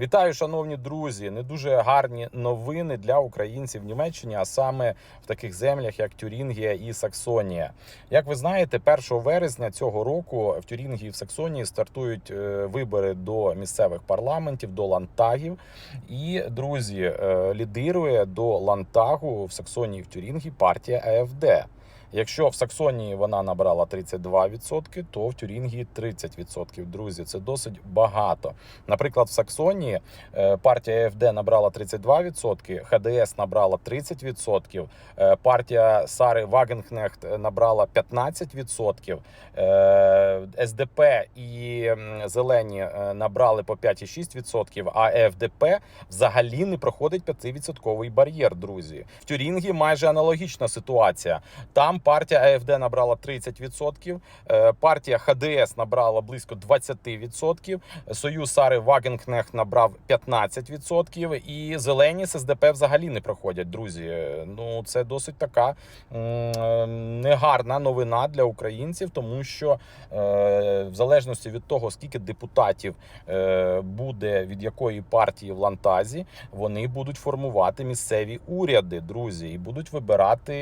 Вітаю, шановні друзі! Не дуже гарні новини для українців в Німеччині, а саме в таких землях, як Тюрінгія і Саксонія. Як ви знаєте, 1 вересня цього року в Тюрінгії і в Саксонії стартують е, вибори до місцевих парламентів, до лантагів. І друзі, е, лідирує до лантагу в Саксонії в Тюрінгії партія АФД. Якщо в Саксонії вона набрала 32%, то в Тюрінгії 30%. Друзі, це досить багато. Наприклад, в Саксонії е, партія АФД набрала 32%, ХДС набрала 30%, е, партія Сари Вагенкнехт набрала 15%, е, СДП і Зелені набрали по 5,6%, а ФДП взагалі не проходить 5% бар'єр, друзі. В Тюрінгі майже аналогічна ситуація. Там партія АФД набрала 30%, е, партія ХДС набрала близько 20%, Союз Сари Вагенкнехт набрав 15%, і зелені з СДП взагалі не проходять, друзі. Ну це досить така негарна новина для українців, тому що е, в залежності від того, скільки депутатів е, буде від якої партії в лантазі, вони будуть формувати місцеві уряди, друзі, і будуть вибирати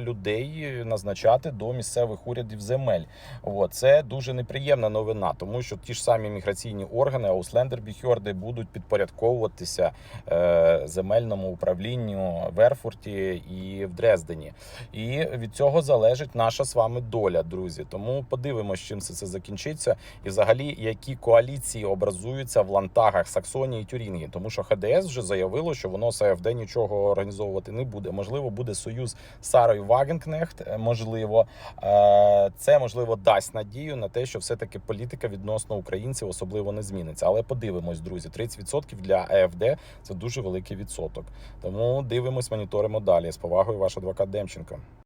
людей, назначати до місцевих урядів земель. От, це дуже неприємна новина, тому що ті ж самі міграційні органи, Ауслендербіхьорди, будуть підпорядковуватися е, земельному управлінню в Ерфурті і в Дрездені. І від цього залежить наша з вами доля, друзі. Тому подивимося, чим це, це закінчиться, і взагалі які коаліції образуються в лантагах Саксонії і Тюрінгі, тому що ХДС вже заявило, що воно з АФД нічого організовувати не буде. Можливо, буде союз Сарою Вагенкнехт. Е, Можливо, Е, це можливо дасть надію на те, що все-таки політика відносно українців особливо не зміниться. Але подивимось, друзі, 30% для АФД це дуже великий відсоток. Тому дивимось, моніторимо далі. З повагою, ваш адвокат Демченко.